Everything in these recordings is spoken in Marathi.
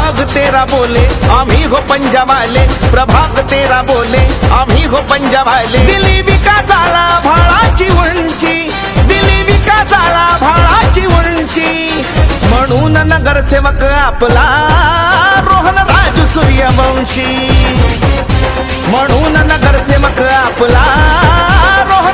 तेरा बोले आम्ही हो पंजाबाले. प्रभाग तेरा बोले आम्ही हो पंजाबाले. दिली विकासाला भाळाची उंची. दिली विकासाला भाळाची उंची. म्हणून नगरसेवक आपला रोहन राजू सूर्यवंशी. म्हणून नगरसेवक आपला रोहन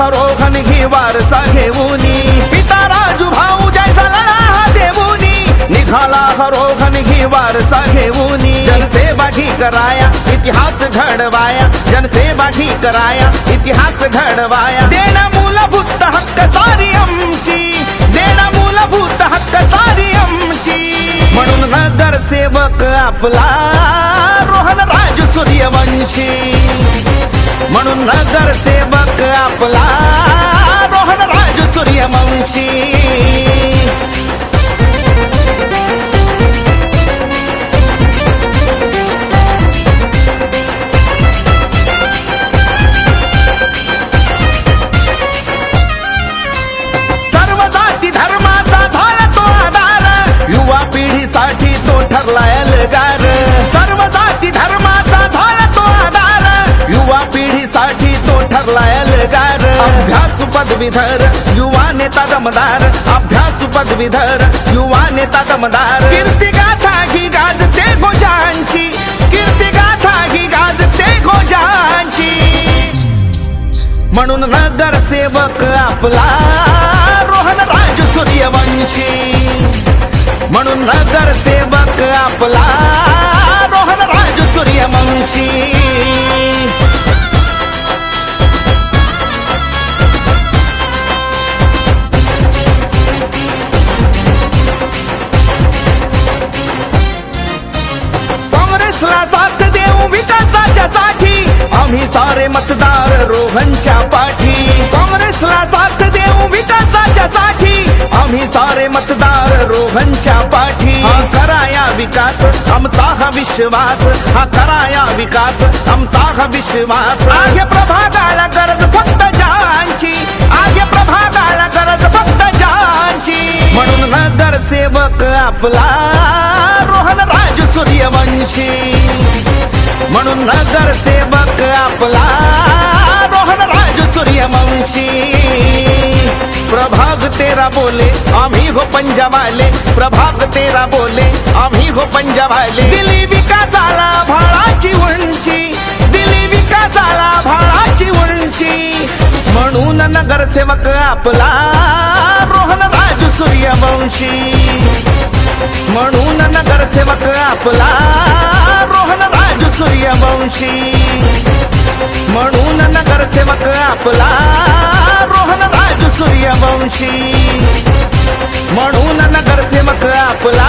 निघाला हरोखन घे वारसा घेऊन. पिता राजू भाऊ जैसा लढा हा निघाला हरोखन घे वारसा घेऊन. जनसेवा ही कराया इतिहास घडवाया. जनसेवा ही कराया इतिहास घडवाया. देणं मूलभूत हक्क सारी आमची. देणं मूलभूत हक्क सारी आमची. म्हणून नगरसेवक आपला रोहन राजू सूर्यवंशी म्हणून नगरसेवक आपला रोहन राजू सूर्यवंशी. सर्व जाती धर्माचा झाला तो आधार. युवा पिढीसाठी तो ठरलाय. पदवीधर युवा नेता दमदार अभ्यास पदवीधर युवा नेता दमदार. कीर्ती गाथा ही गाजते गोजांची कीर्ती गाथा ही गाजते गोजांची. म्हणून नगरसेवक आपला रोहन राजू सूर्यवंशी म्हणून नगरसेवक आपला तुमच्यासाठी. आम्ही सारे मतदार रोहनच्या पाठी. काँग्रेसला साथ देऊ विकासाच्या साठी आम्ही सारे मतदार रोहनच्या पाठी. हा कराया विकास आमचा हा विश्वास. हा कराया विकास आमचा हा विश्वास. आहे प्रभागाला गरज फक्त ज्यांची. आहे प्रभागाला गरज फक्त ज्यांची. म्हणून नगरसेवक आपला रोहन राजू सूर्यवंशी म्हणून नगरसेवक आपला रोहन राजू सूर्यवंशी. प्रभाग तेरा बोले आम्ही हो पंजाबाले. प्रभाग तेरा बोले आम्ही हो पंजाबाले. दिली विकासाला भाळाची उंची. दिली विकासाला भाळाची उंची. म्हणून नगरसेवक आपला रोहन राजू सूर्यवंशी. म्हणून नगरसेवक आपला रोहन राज सूर्यवंशी म्हणून नगरसेवक आपला रोहन राज सूर्यवंशी म्हणून नगरसेवक आपला